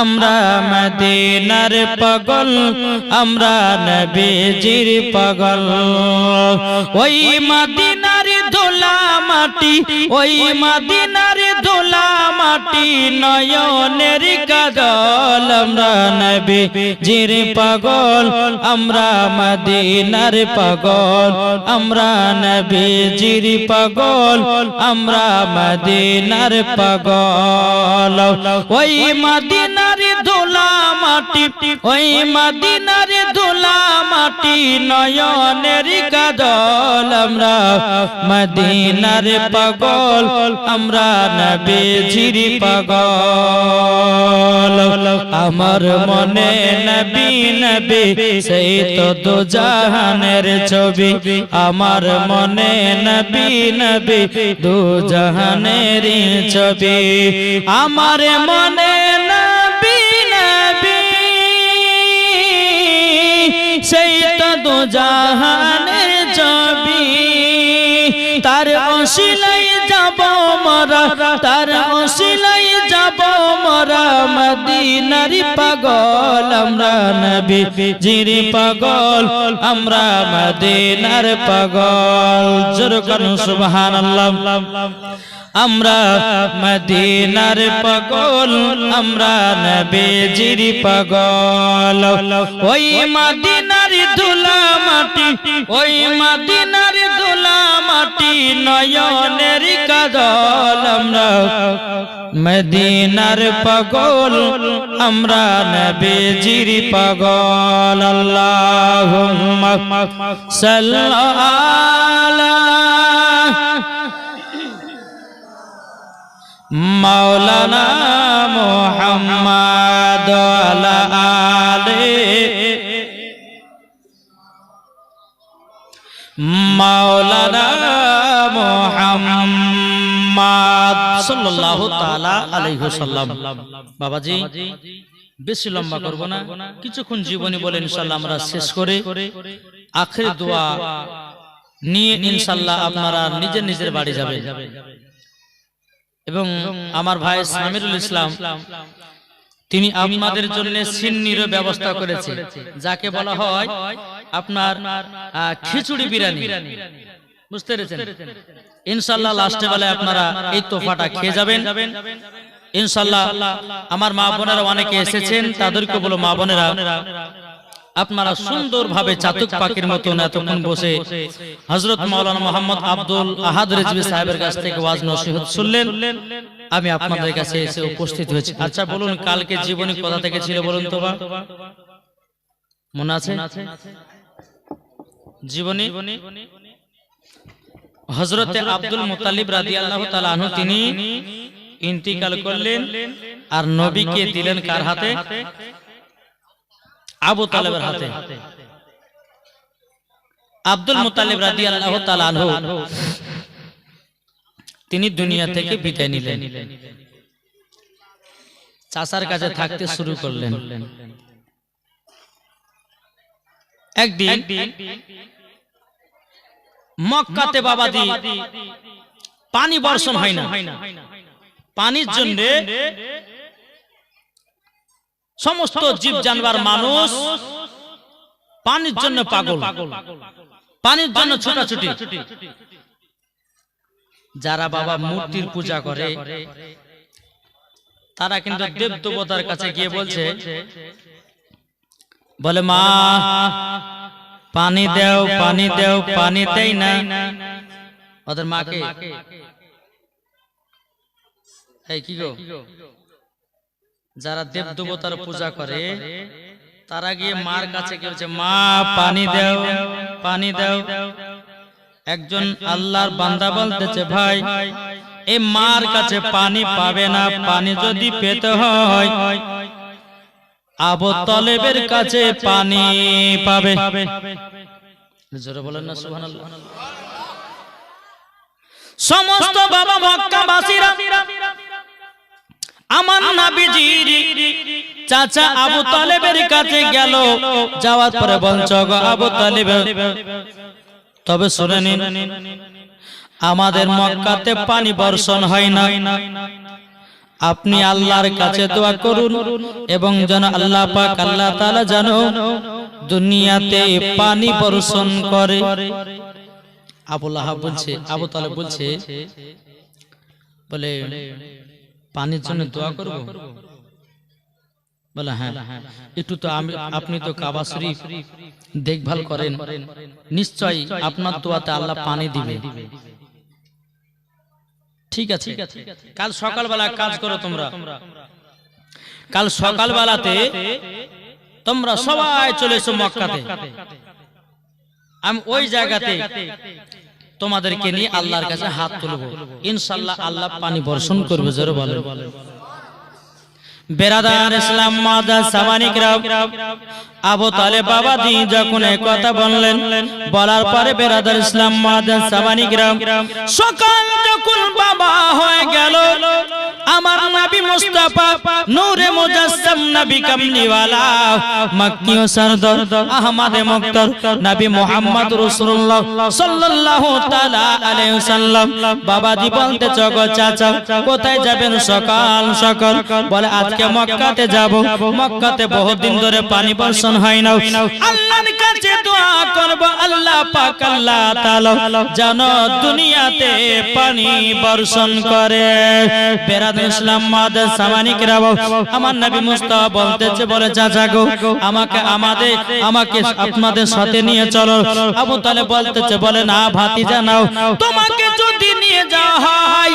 আমরা মদিনার পাগল আমরা নবীজির পাগল। ওই মদিনার ধুলা মাটি ওই মদিনার ধুলা মাটি নয়নের কাজল আমরা নবীজির পাগল আমরা মদিনার পাগল আমরা নবীজির পাগল আমরা মদিনার পাগল ওই মদিনার ধুলা মাটি ওই মদিনার ধুলা মাটি নয়নের কাজল আমরা মদিনার পাগল, আমরা নবীজির পাগল। আমার মনে নবী নবী, সেই তো দু জাহানের ছবি। আমার মনে নবী নবী দু জাহানের ছবি। আমার মনে সেই তো দু জাহানের অশিলাই যাব মরা, তার অশিলাই যাব মরা। মদিনারি পাগল, আমরা নবী জিরি পাগল, আমরা মদিনার পাগল। জোর করুন সুবহানাল্লাহ। আমরা মদিনার পাগল, আমরা নবীজির পাগল। ওই মদিনার ধুলা মাটি, ওই মদিনার ধুলা মাটি নয়নের কাজল আমরা। মদিনার পাগল আমরা নবীজির পাগল। আল্লাহুম্মা সাল্লাল্লাহু। মাওলানা মোহাম্মদ সাল্লাল্লাহু তাআলা আলাইহি সাল্লাম বাবাজি বেশি লম্বা করব না। কিছুক্ষণ জীবনী বলে ইনশাআল্লাহ আমরা শেষ করে আখের দোয়া নিয়ে ইনশাআল্লাহ আপনারা নিজের নিজের বাড়ি যাবে এবং আমার ভাই সামিরুল ইসলাম তিনি আপনাদের জন্য সিন্নির ব্যবস্থা করেছে। যাকে বলা হয় আপনার খিচুড়ি বিরিয়ানি। বুঝতে পেরেছেন? ইনশাল্লাহ লাস্টে বেলায় আপনারা এই তোফাটা খেয়ে যাবেন। ইনশাল্লাহ আমার মা বোনেরা অনেকে এসেছেন তাদেরকে বলো মা বোনেরা আপনারা সুন্দরভাবে চাতক পাখির মতন এতক্ষণ বসে হজরত মাওলানা মোহাম্মদ আব্দুল আহাদ রেজবি সাহেবের কাছ থেকে ওয়াজ নসিহত শুনলেন। আমি আপনাদের কাছে এসে উপস্থিত হয়েছি। আচ্ছা বলুন কালকে জীবনী কথা থেকে ছিল বলুন তো বা? মনে আছে? জীবনী? হজরতে আব্দুল মুতালিব রাদি আল্লাহ তালাহ তিনি ইন্তিকাল করলেন আর নবীকে দিলেন কার হাতে? আবু তালেবের হাতে। আব্দুল মুতালিব রাদি আল্লাহ তালাহ তিনি দুনিয়া থেকে বিদায় নিলেন। চাচার কাছে থাকতে শুরু করলেন। একদিন মক্কাতে বাবাদি পানি বর্ষণ হয় না। পানির জন্য সমস্ত জীব জানবার মানুষ পানির জন্য পাগল। পানির জন্য ছোটাছুটি। যারা বাবা মূর্তির পূজা করে তারা কিন্তু দেব দেবতার কাছে গিয়ে বলছে বলে মা পানি দেও পানি দেও পানি দেই না। ওদের মাকে। এই কি গো? যারা দেব দেবতার পূজা করে তারা গিয়ে মার কাছে বলছে মা পানি দেও পানি দেও। একজন আল্লাহর বান্দা বলতেছে ভাই এই মার কাছে পানি পাবে না পানি যদি পেতে হয় আবু তলেবের কাছে পানি পাবে। জোরে বলেন না সুবহানাল্লাহ। সমস্ত বাবা মক্কাবাসীরা আমার নাবিজির চাচা আবু তালেবের কাছে গেল। যাওয়ার পরে বলছ গো আবু তালেব তবে শুনে নিন আমাদের মক্কাতে পানি বর্ষণ হয় না। আপনি আল্লাহর কাছে দোয়া করুন এবং যেন আল্লাহ পাক আল্লাহ তাআলা যেন দুনিয়াতে পানি বর্ষণ করে। আবুল আহাব বলছে, আবু তালেব বলছে, বলে, পানির জন্য দোয়া করব? বলে হ্যাঁ। একটু তো আমি, আপনি তো কাবা শরীফ দেখভাল করেন, নিশ্চয়ই আপনার দোয়াতে আল্লাহ পানি দিবে। ঠিক আছে। কাল সকালবেলা কাজ করো তোমরা। কাল সকালবেলাতে তোমরা সবাই চলে এসো মক্কাতে। আমি ওই জায়গাতে তোমাদেরকে নিয়ে আল্লাহর কাছে হাত তুলবো। ইনশাল্লাহ আল্লাহ পানি বর্ষণ করবে জোরে বলেন। বেরাদার ইসলাম মাদা সামানিক আবু তালে বাবা দি যখন কথা বললেন বলার পরে বেরাদার ইসলাম মাদা সামানিক সকাল যখন মুস্তাফা, নূরে মুজাসসাম নবী কামলিওয়ালা, মক্কি ও সরদার, আহমদ মুক্তার, নবী মুহাম্মদ রাসূলুল্লাহ সাল্লাল্লাহু তাআলা আলাইহি বাবাজি বলতে চগো চাচা, কোথায় যাবেন সকাল সকাল? বলে, আজকে মক্কাতে যাব। মক্কাতে বহুত দিন ধরে পানি বর্ষণ হয় না। আল্লাহর কাছে দোয়া করব, আল্লাহ পাক, আল্লাহ তাআলা দুনিয়াতে পানি বর্ষণ করে। বেরাদ ইসলাম মাদ সামানিক রাব, আমার নবী মুস্তাফা বলতেছে, বলে, চাচা গো, আমাকে, আমাদের, আমাকে আপনাদের সাথে নিয়ে চলো। আবু তালে বলতেছে, বলে, না ভাতিজা, নাও, তোমাকে যদি নিয়ে যাওয়া হয়